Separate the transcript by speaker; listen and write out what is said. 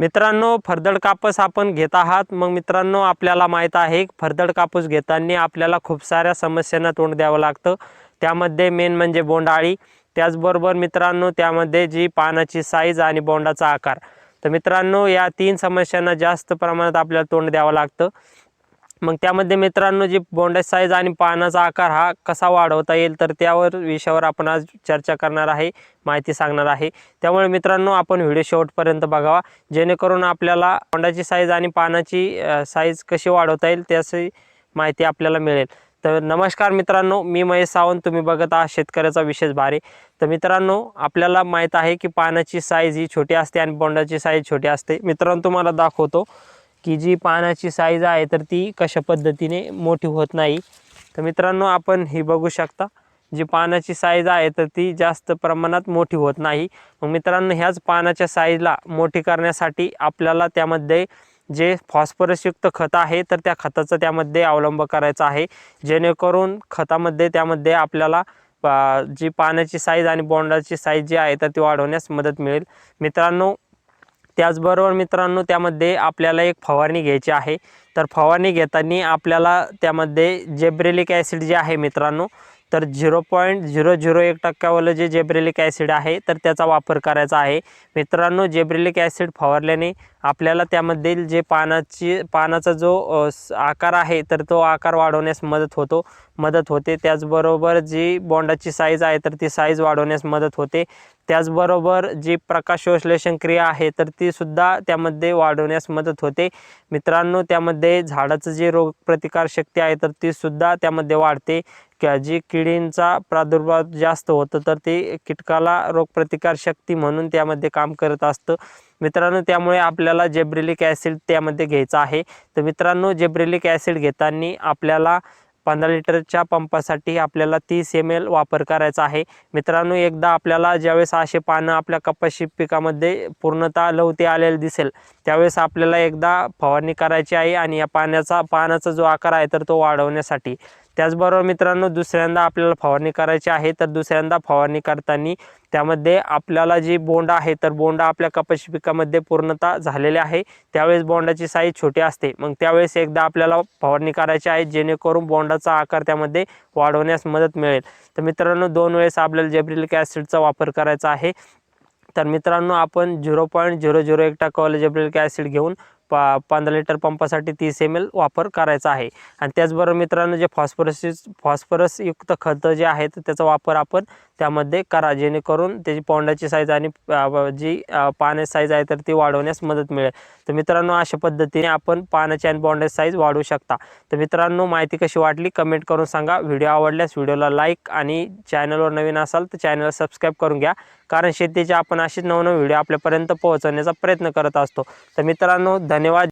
Speaker 1: मित्रांनो फरदड कापूस आपण घेत आहात. मग मित्रांनो आपल्याला माहीत आहे फरदड कापूस घेताना आपल्याला खूप साऱ्या समस्यांना तोंड द्यावं लागतं. त्यामध्ये मेन म्हणजे बोंडाळी त्याचबरोबर मित्रांनो त्यामध्ये जी पानाची साईज आणि बोंडाचा आकार. तर मित्रांनो या तीन समस्यांना जास्त प्रमाणात आपल्याला तोंड द्यावं लागतं. मग त्यामध्ये मित्रांनो जी बोंडाची साईज आणि पानाचा आकार हा कसा वाढवता येईल तर त्यावर विषयावर आपण आज चर्चा करणार आहे माहिती सांगणार आहे. त्यामुळे मित्रांनो आपण व्हिडिओ शेवटपर्यंत बघावा. जेणेकरून आपल्याला बोंडाची साईज आणि पानाची साईज कशी वाढवता येईल त्याची माहिती आपल्याला मिळेल. तर नमस्कार मित्रांनो मी महेश सावंत. तुम्ही बघत आहात शेतकऱ्याचा विशेष भारे. तर मित्रांनो आपल्याला माहीत आहे की पानाची साईज ही छोटी असते आणि बोंडाची साईज छोटी असते. मित्रांनो तुम्हाला दाखवतो. की जी पानाची साईज आहे तर ती कशा पद्धतीने मोठी होत नाही. तर मित्रांनो आपण ही बघू शकता जी पानाची साईज आहे तर ती जास्त प्रमाणात मोठी होत नाही. मग मित्रांनो ह्याच पानाच्या साईजला मोठी करण्यासाठी आपल्याला त्यामध्ये जे फॉस्फरसयुक्त खत आहे तर त्या खताचा त्यामध्ये अवलंब करायचा आहे. जेणेकरून खतामध्ये त्यामध्ये आपल्याला जी पाण्याची साईज आणि बोंडाची साईज जी आहे तर ती वाढवण्यास मदत मिळेल. मित्रांनो त्याचबरोबर मित्रांनो त्यामध्ये आपल्याला एक फवारणी घ्यायची आहे. तर फवारणी घेताना आपल्याला त्यामध्ये जेब्रेलिक ॲसिड जे आहे मित्रांनो तर झिरो पॉईंट झिरो झिरो एक टक्क्यावालं जे जेब्रेलिक ॲसिड आहे तर त्याचा वापर करायचा आहे. मित्रांनो जेब्रेलिक ॲसिड फवारल्याने आपल्याला त्यामधील जे पानाची पानाचा जो आकार आहे तर तो आकार वाढवण्यास मदत होतो मदत होते. त्याचबरोबर जी बोंडाची साईज आहे तर ती साईज वाढवण्यास मदत होते. त्याचबरोबर जी प्रकाशोश्लेषण क्रिया आहे तर ती सुद्धा त्यामध्ये वाढवण्यास मदत होते. मित्रांनो त्यामध्ये झाडाचं जे रोगप्रतिकार शक्ती आहे तर ती सुद्धा त्यामध्ये वाढते. किंवा जी किडींचा प्रादुर्भाव जास्त होतो तर ते कीटकाला रोगप्रतिकार शक्ती म्हणून त्यामध्ये काम करत असतं. मित्रांनो त्यामुळे आपल्याला जेब्रिलिक ॲसिड त्यामध्ये घ्यायचं आहे. तर मित्रांनो जेब्रिलिक ॲसिड घेताना आपल्याला पंधरा लिटरच्या पंपासाठी आपल्याला तीस एम एल वापर करायचा आहे. मित्रांनो एकदा आपल्याला ज्यावेळेस असे पानं आपल्या कपाशी पिकामध्ये पूर्णतः लवते आलेले दिसेल त्यावेळेस आपल्याला एकदा फवारणी करायची आहे आणि या पाण्याचा पानाचा जो आकार आहे तर तो वाढवण्यासाठी. त्याचबरोबर मित्रांनो दुसऱ्यांदा आपल्याला फवारणी करायची आहे तर दुसऱ्यांदा फवारणी करताना त्यामध्ये आपल्याला जी बोंड आहे तर बोंडा आपल्या कपाशी पिकामध्ये पूर्णतः झालेले आहे. त्यावेळेस बोंडाची साईज छोटी असते. मग त्यावेळेस एकदा आपल्याला फवारणी करायची आहे जेणेकरून बोंडाचा आकार त्यामध्ये वाढवण्यास मदत मिळेल. तर मित्रांनो दोन वेळेस आपल्याला जेब्रिलिक ॲसिडचा वापर करायचा आहे. तर मित्रांनो आपण झिरो पॉईंट झिरो झिरो एक टक्कावालं जेब्रिलिक ॲसिड घेऊन पा पंधरा लिटर पंपासाठी तीस एम एल वापर करायचा आहे. आणि त्याचबरोबर मित्रांनो जे फॉस्फरस फॉस्फरसयुक्त खतं जे आहेत त्याचा वापर आपण त्यामध्ये करा जेणेकरून त्याची पोंडाची साईज आणि जी पाण्याची साईज आहे तर ती वाढवण्यास मदत मिळेल. तर मित्रांनो अशा पद्धतीने आपण पाण्याची आणि बोंडाची साईज वाढवू शकता. तर मित्रांनो माहिती कशी वाटली कमेंट करून सांगा. व्हिडिओ आवडल्यास व्हिडिओला लाईक आणि चॅनलवर नवीन असाल तर चॅनलला सबस्क्राईब करून घ्या. कारण शेतीचे आपण असेच नवनवीन व्हिडिओ आपल्यापर्यंत पोहोचवण्याचा प्रयत्न करत असतो. तर मित्रांनो धन्यवाद.